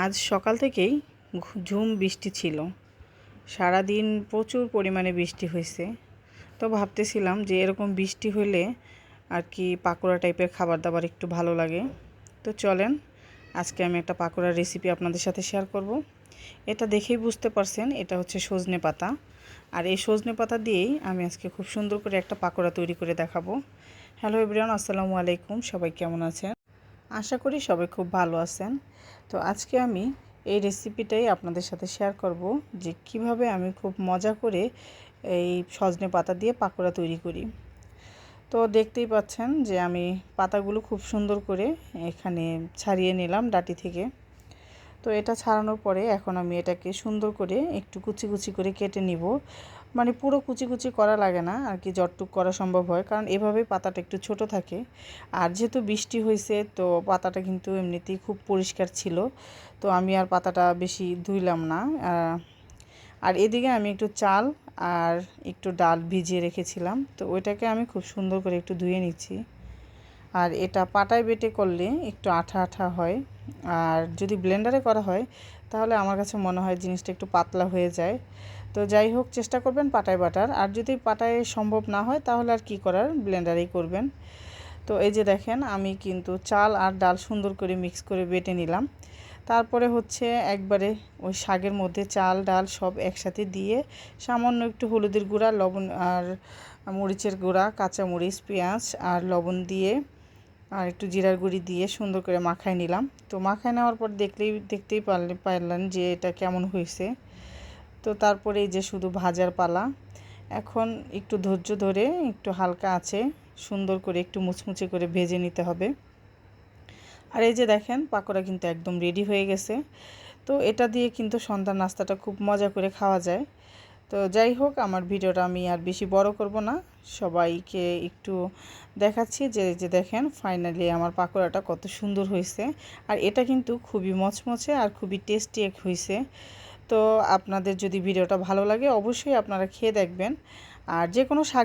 আজ সকাল থেকেই ঝুম বৃষ্টি ছিল। সারাদিন প্রচুর পরিমাণে বৃষ্টি হয়েছে তো ভাবতেছিলাম যে এরকম বৃষ্টি হলে আর কি পাকোড়া টাইপের খাবার দাবার একটু ভালো লাগে। তো চলেন, আজকে আমি একটা পাকোড়ার রেসিপি আপনাদের সাথে শেয়ার করব। এটা দেখেই বুঝতে পারছেন, এটা হচ্ছে সজনে পাতা। আর এই সজনে পাতা দিয়েই আমি আজকে খুব সুন্দর করে একটা পাকোড়া তৈরি করে দেখাবো। হ্যালো এভরিওয়ান আসসালামু আলাইকুম, সবাই কেমন আছেন? আশা করি সবাই খুব ভালো আছেন। তো আজকে আমি এই রেসিপিটাই আপনাদের সাথে শেয়ার করব যে কীভাবে আমি খুব মজা করে এই সজনে পাতা দিয়ে পাকোড়া তৈরি করি। তো দেখতেই পাচ্ছেন যে আমি পাতাগুলো খুব সুন্দর করে এখানে ছাড়িয়ে নিলাম ডাটি থেকে। তো এটা ছাড়ানোর পরে এখন আমি এটাকে সুন্দর করে একটু কুচি কুচি করে কেটে নিব। মানে পুরো কুচি কুচি করা লাগে না, আর কি জটটুক করা সম্ভব হয়, কারণ এভাবে পাতাটা একটু ছোট থাকে। আর যেহেতু বৃষ্টি হয়েছে, তো পাতাটা কিন্তু এমনিতেই খুব পরিষ্কার ছিল, তো আমি আর পাতাটা বেশি ধুইলাম না। আর এদিকে আমি একটু চাল আর একটু ডাল ভিজিয়ে রেখেছিলাম, তো ওইটাকে আমি খুব সুন্দর করে একটু ধুয়ে নিচ্ছি। আর এটা পাটায় বেটে করলে একটু আঠা আঠা হয়। আর যদি ব্লেন্ডারে করা হয়, তাহলে আমার কাছে মনে হয় জিনিসটা একটু পাতলা হয়ে যায়। তো যাই হোক, চেষ্টা করবেন পাটায় বাটার। আর যদি পাটায় সম্ভব না হয়, তাহলে আর কি করার? ব্লেন্ডারেই করবেন। তো এই যে দেখেন, আমি কিন্তু চাল আর ডাল সুন্দর করে মিক্স করে বেটে নিলাম। তারপরে হচ্ছে একবারে ওই শাকের মধ্যে চাল, ডাল সব একসাথে দিয়ে সামান্য একটু হলুদের গুঁড়া, লবণ আর মরিচের গুঁড়া, কাঁচামরিচ, পেঁয়াজ আর লবণ দিয়ে আর একটু জিরার গুঁড়ি দিয়ে সুন্দর করে মাখায় নিলাম। তো মাখায় নেওয়ার পর দেখলেই, দেখতেই পারলে, পারলেন যে এটা কেমন হয়েছে। তো তারপরে এই যে শুধু ভাজার পালা, এখন একটু ধৈর্য ধরে একটু হালকা আছে, সুন্দর করে একটু মুচমুচে করে ভেজে নিতে হবে। আর এই যে দেখেন, পাকোড়া কিন্তু একদম রেডি হয়ে গেছে। তো এটা দিয়ে কিন্তু সন্ধ্যার নাস্তাটা খুব মজা করে খাওয়া যায়। তো যাই হোক, আমার ভিডিওটা আমি আর বেশি বড় করব না। সবাইকে একটু দেখাচ্ছি যে যে দেখেন ফাইনালি আমার পাকোড়াটা কত সুন্দর হয়েছে। আর এটা কিন্তু খুবই মচমচে আর খুবই টেস্টি এক হয়েছে। তো আপনাদের যদি ভিডিওটা ভালো লাগে, অবশ্যই আপনারা খেয়ে দেখবেন। আর যে কোনো শাক